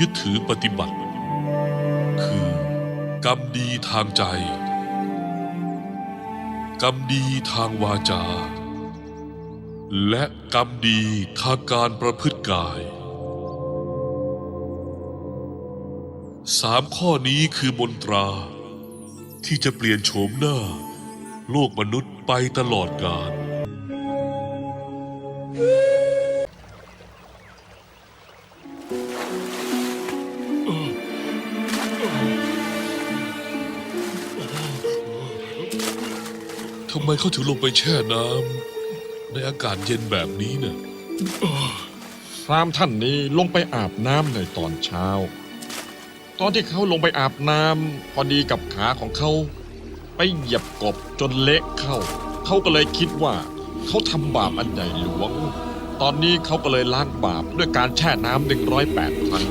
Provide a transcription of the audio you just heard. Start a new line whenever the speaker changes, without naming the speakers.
ยึดถือปฏิบัติ คือกรรมดีทางใจ กรรมดีทางวาจา และกรรมดีทางการประพฤติกายสามข้อนี้คือมนตรา ที่จะเปลี่ยนโฉมหน้า โลกมนุษย์ไปตลอดกาล ทำไมเขาถึงลงไปแช่น้ำในอากาศเย็นแบบนี้เนี่ย
พรามท่านนี้ลงไปอาบน้ำในตอนเช้า ตอนที่เขาลงไปอาบน้ำพอดีกับขาของเขา ไปเหยียบกบจนเละเข้า เขาก็เลยคิดว่า เขาทำบาปอันใหญ่หลวง ตอนนี้เขาก็เลยล้างบาปด้วยการแช่น้ำหนึ่งร้อยแปดครั้ง